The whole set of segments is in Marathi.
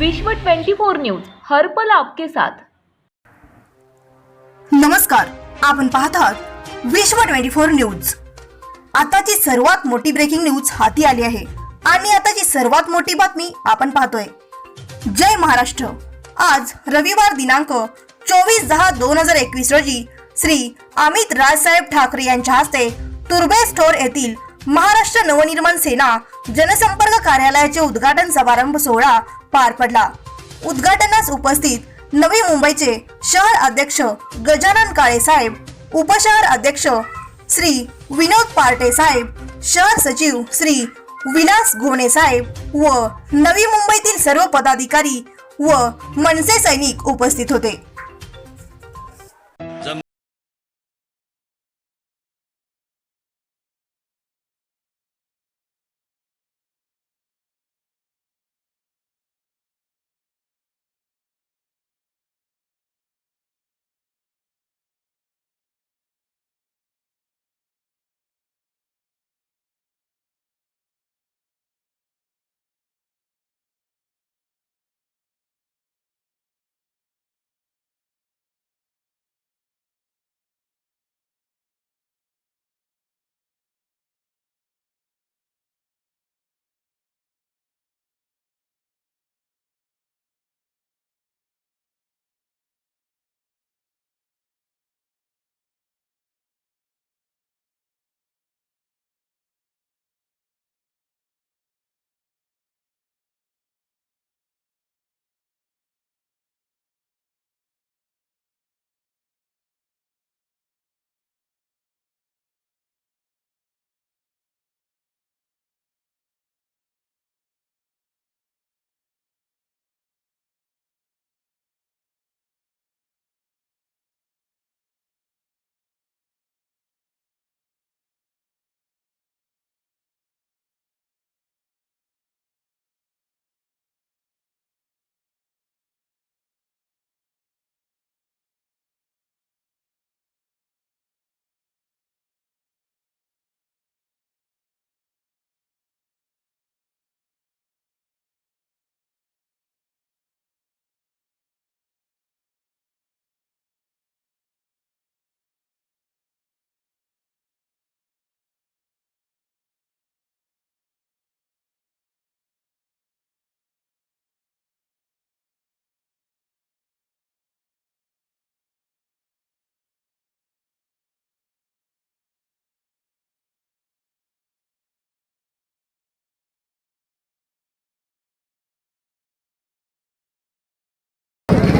विश्व 24 न्यूज हर्पल आपके साथ. नमस्कार आपण पाहत आहात विश्व ट्वेंटी फोर न्यूज. आताची सर्वात मोठी ब्रेकिंग न्यूज हाती आली आहे आणि आताची सर्वात मोठी बातमी आपण पाहतोय. जय महाराष्ट्र. आज रविवार दिनांक चोवीस दहा दोन हजार एकवीस रोजी श्री अमित राजसाहेब ठाकरे यांच्या हस्ते तुर्बे स्टोर येथील महाराष्ट्र नवनिर्माण सेना जनसंपर्क कार्यालयाचे उद्घाटन समारंभ सोहळा पार पडला. उद्घाटनास उपस्थित नवी मुंबईचे शहर अध्यक्ष गजानन काळे साहेब उपशहर अध्यक्ष श्री विनोद पार्टे साहेब शहर सचिव श्री विलास घोणे साहेब व नवी मुंबईतील सर्व पदाधिकारी व मनसे सैनिक उपस्थित होते.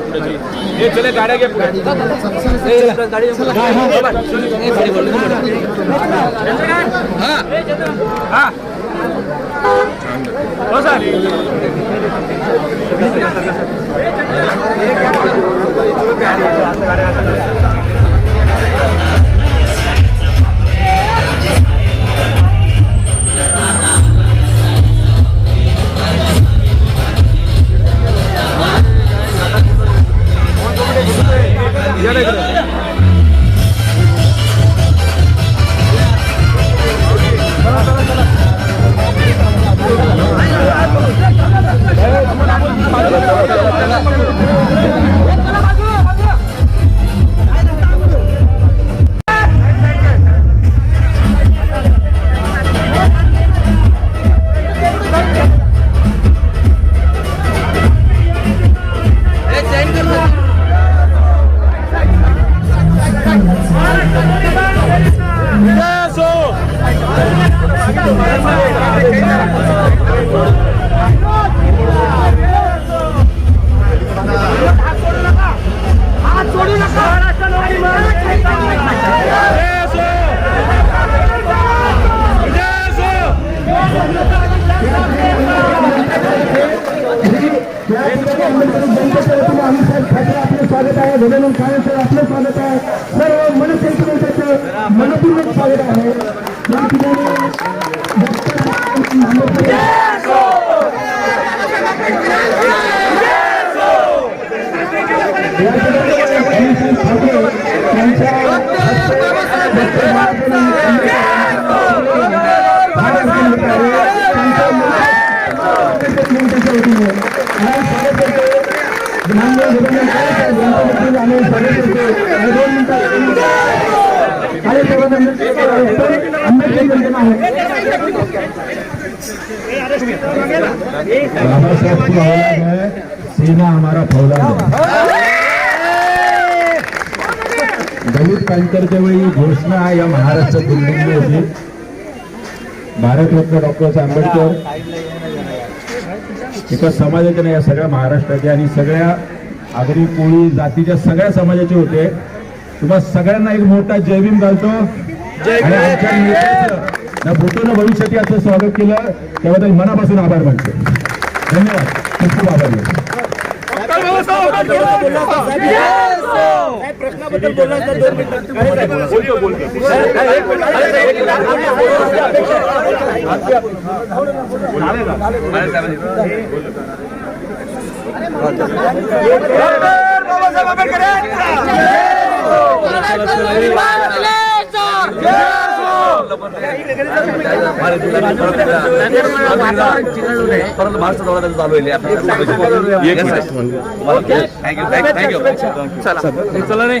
पुढे पुढे चल हे चले गाड्या घ्या पुढे. हा हो स्वागत आहे अभिनंदन खाण्याचं आपलं स्वागत आहे सर्व मनसेचं मनपूर्वक स्वागत है सेना हमारा फौलाद दलित पॅन्थरच्या वेळी घोषणा या महाराष्ट्रात दिली होती. भारतरत्न डॉक्टर आंबेडकर एका समाजाचे नाही या सगळ्या महाराष्ट्राच्या आणि सगळ्या आगरी कोळी जातीच्या सगळ्या समाजाचे होते. तुम्हा सगळ्यांना एक मोठा जय भीम घालतो. ना भूतोनं भविष्यात याचं स्वागत केलं त्याबद्दल मनापासून आभार मानतो. धन्यवाद. खूप खूप आभार मानतो. परत महाराष्ट्र दौरा चालू. आहे थँक्यू थँक्यू चला चला नाही